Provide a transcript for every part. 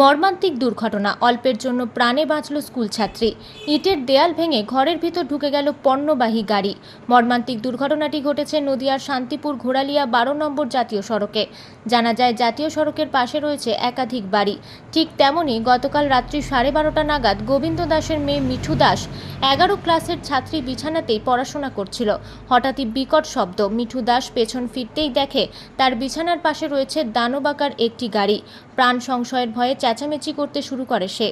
মর্মান্তিক দুর্ঘটনা। অল্পের জন্য প্রাণে বাঁচল স্কুল ছাত্রী। ইটের দেয়াল ভেঙে ঘরের ভিতর ঢুকে গেল পণ্যবাহী গাড়ি। মর্মান্তিক দুর্ঘটনাটি ঘটেছে নদিয়ার শান্তিপুর ঘোড়ালিয়া বারো নম্বর জাতীয় সড়কে। জানা যায়, জাতীয় সড়কের পাশে রয়েছে একাধিক বাড়ি। ঠিক তেমনই গতকাল রাত্রি সাড়ে বারোটা নাগাদ গোবিন্দ দাসের মেয়ে মিঠু দাস এগারো ক্লাসের ছাত্রী বিছানাতেই পড়াশোনা করছিল। হঠাৎই বিকট শব্দ। মিঠু দাস পেছন ফিরতেই দেখে তার বিছানার পাশে রয়েছে দানবাকার একটি গাড়ি। প্রাণ সংশয়ের ভয়ে চেঁচামেচি করতে শুরু করে সে।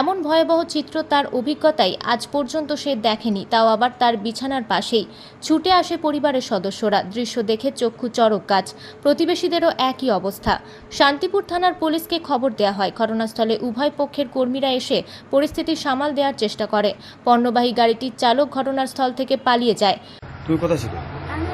এমন ভয়াবহ চিত্র তার অভিজ্ঞতায় আজ পর্যন্ত সে দেখেনি তাও আবার তার বিছানার পাশেই। ছুটে আসে পরিবারের সদস্যরা দৃশ্য দেখে চক্ষু চরক গাছ প্রতিবেশীদেরও একই অবস্থা। শান্তিপুর থানার পুলিশকে খবর দেওয়া হয় ঘটনাস্থলে উভয় পক্ষের কর্মীরা এসে পরিস্থিতি সামাল দেওয়ার চেষ্টা করে। পণ্যবাহী গাড়িটির চালক ঘটনার স্থল থেকে পালিয়ে যায়। তুমি কোথায় ছিলে? আমি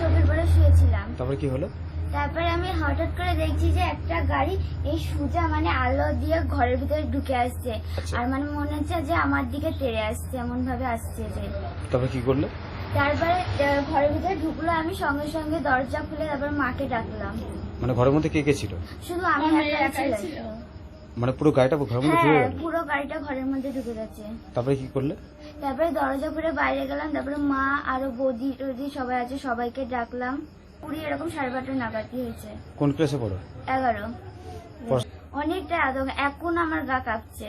চোখের পরে শুয়েছিলাম। তারপরে কি হলো? তারপরে আমি হঠাৎ করে দেখছি যে একটা গাড়ি এই সুজা মানে আলো দিয়ে ঘরের ভিতরে ঢুকে আসছে। আচ্ছা। আর মানে মনে হচ্ছে যে আমার দিকে তেড়ে আসছে এমন ভাবে আসছে যে। তারপরে কি করলে? তারপরে আহ, ঘরের ভিতরে ঢুকলো আমি সঙ্গে সঙ্গে দরজা খুলে তারপর মাকে ডাকলাম। মানে ঘরের মধ্যে কে কে ছিল? শুধু আমি একাই ছিলাম। মানে পুরো গাড়িটা ঘরের মধ্যে ঢুকে হ্যাঁ গেল? পুরো গাড়িটা ঘরের মধ্যে ঢুকে গেছে। তারপরে কি করলে? তারপরে দরজা খুলে বাইরে গেলাম তারপরে মা আরও বৌদি টদি সবাই আছে সবাইকে ডাকলাম। পুরি এরকম সাড়ে বারোটা নাগাদ হয়েছে। কোন ক্লাসে পড়ো? এগারো। অনেকটা আদম এখন আমার গা কাঁপছে।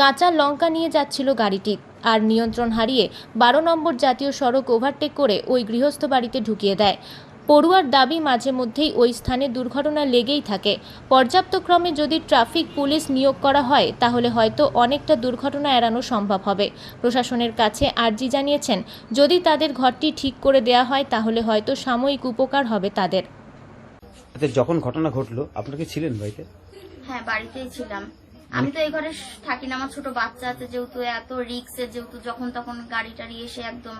কাঁচা লঙ্কা নিয়ে যাচ্ছিল গাড়িটি আর নিয়ন্ত্রণ হারিয়ে বারো নম্বর জাতীয় সড়ক ওভারটেক করে ওই গৃহস্থ বাড়িতে ঢুকিয়ে দেয়। পড়ুয়ার দাবি মাঝে মধ্যেই ওই স্থানে দুর্ঘটনা লেগেই থাকে। পর্যাপ্ত ক্রমে যদি ট্রাফিক পুলিশ নিয়োগ করা হয় তাহলে হয়তো অনেকটা দুর্ঘটনা এড়ানো সম্ভব হবে। প্রশাসনের কাছে আর্জি জানিয়েছেন যদি তাদের ঘরটি ঠিক করে দেয়া হয় তাহলে হয়তো সাময়িক উপকার হবে তাদের। আচ্ছা যখন ঘটনা ঘটলো আপনারা কি ছিলেন বাড়িতে? হ্যাঁ বাড়িতেই ছিলাম। আমি তো এই ঘরে থাকি না আমার ছোট বাচ্চা আছে যেহেতু এত রিক্সে যেহেতু যখন তখন গাড়ি টাড়ি এসে একদম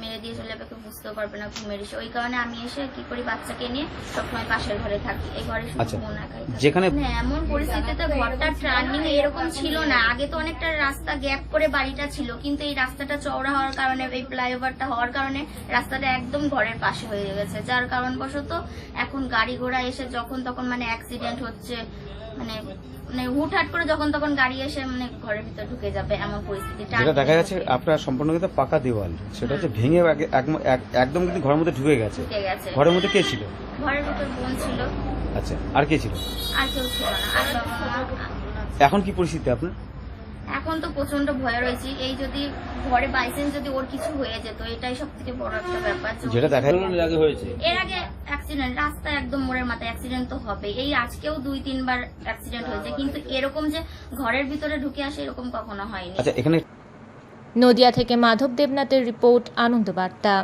মেরে দিয়ে চলে যাবে কেউ বুঝতেও পারবে না ঘুমের এসে ওই কারণে আমি এসে কি করি বাচ্চাকে নিয়ে সবসময় পাশের ঘরে থাকি। এই ঘরে শুধু আচ্ছা একাই যেখানে মানে এমন পরিস্থিতিতে ঘরটা টার্নিং এরকম ছিল না। আগে তো অনেকটা রাস্তা গ্যাপ করে বাড়িটা ছিল কিন্তু এই রাস্তাটা চওড়া হওয়ার কারণে এই ফ্লাইওভারটা হওয়ার কারণে রাস্তাটা একদম ঘরের পাশে হয়ে গেছে। যার কারণবশত এখন গাড়ি ঘোড়া এসে যখন তখন মানে অ্যাক্সিডেন্ট হচ্ছে মানে মানে হুটহাট করে যখন তখন গাড়ি এসে মানে ঘরের ভিতর ঢুকে যাবে এমন পরিস্থিতি যেটা দেখা যাচ্ছে আপনার সম্পূর্ণ কিন্তু পাকা দেওয়াল। সেটা হচ্ছে ভেঙে এক- এক- এক- একদম কিন্তু ঘরের মধ্যে ঢুকে গেছে। ঘরের মধ্যে কে ছিল? ঘরের ভিতর বোন ছিল। আচ্ছা আর কে ছিল? আর কেউ ছিল না। আর এখন কি পরিস্থিতি আপনার? এখন তো প্রচণ্ড ভয় রয়েছে। এই যদি ঘরে বাইসেন্স যদি ওর কিছু হয়ে যেত এটাই সব থেকে বড় একটা ব্যাপার। যেটা দেখা আগে হয়েছে। এর আগে অ্যাক্সিডেন্ট রাস্তায় একদম মোড়ের মাথায় অ্যাক্সিডেন্ট তো হবে এই আজকেও দুই তিনবার অ্যাক্সিডেন্ট হয়েছে। কিন্তু এরকম যে ঘরের ভিতরে ঢুকে আসে এরকম কখনো হয়নি। আচ্ছা এখানে নদিয়া থেকে মাধব দেবনাথের রিপোর্ট আনন্দবার্তা।